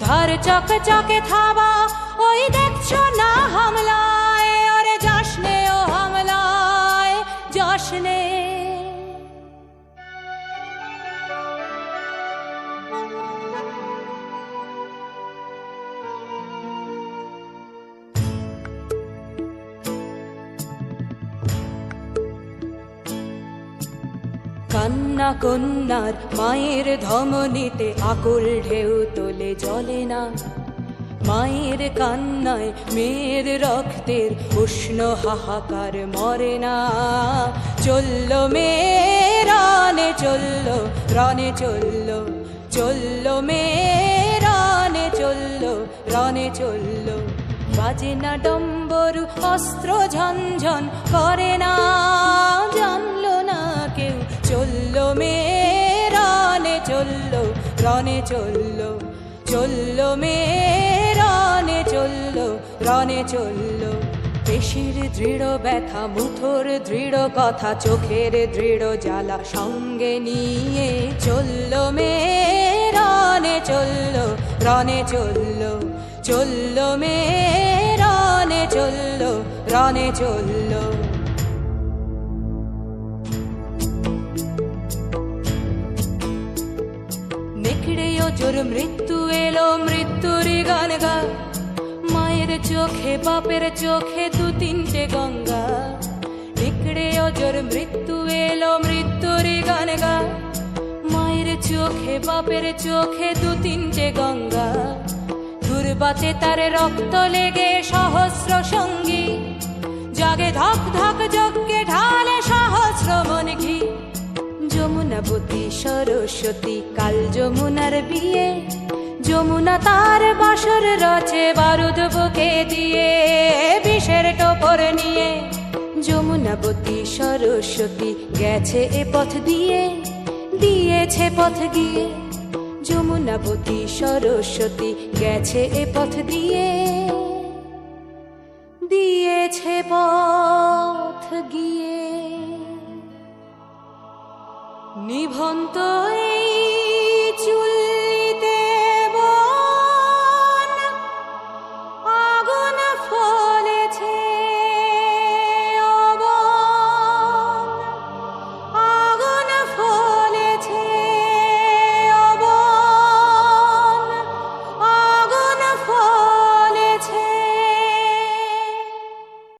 ধার চক চকে থাবা ওই দেখছ না হামলায় ওরে জশনে ও হামলায় জশনে কান্না কন্যার মায়ের ধমনীতে আকুল ঢেউ তোলে, জলে না। মায়ের কান্নায় মেয়ের রক্তের উষ্ণ হাহাকার মরে না। চলল মেয়ে রানে চলল, রনে চলল চলল মেয়ে রানে চলল, রনে চলল। বাজে না ডম্বরু, অস্ত্র ঝনঝন করে না জানলো না কেউ চলল মেয়ে রনে চলল রনে চলল চলল মেয়ে রনে চলল রনে চলল। পেশির দৃঢ় ব্যথা মুঠোর দৃঢ় কথা, চোখের দৃঢ় জ্বালা সঙ্গে নিয়ে চলল মেয়ে রনে চলল রনে চলল চলল মেয়ে রনে চলল রনে চলল। জোর মৃত্যু এলো মৃত্যুরই গান গা। মায়ের চোখে, বাপের চোখে দু তিনটে গঙ্গা। নেকড়েও জোর মৃত্যু এলো মৃত্যুরই গান গা। মায়ের চোখে, বাপের চোখে দু তিনটে গঙ্গা। দুর্বাতে তার রক্ত লেগে সহস্র সঙ্গী। জাগে ধক ধক যজ্ঞে ঢালে যমুনাবতী সরস্বতী, কাল যমুনার বিয়ে। যমুনা তার বাসর রচে বারুদ বুকে দিয়ে, বিষের টোপর নিয়ে। যমুনাবতী সরস্বতী গেছে এ পথ দিয়ে, দিয়েছে পথ গিয়ে যমুনাবতী সরস্বতী গেছে এ পথ দিয়ে, দিয়েছে পথ গিয়ে। নিভন্ত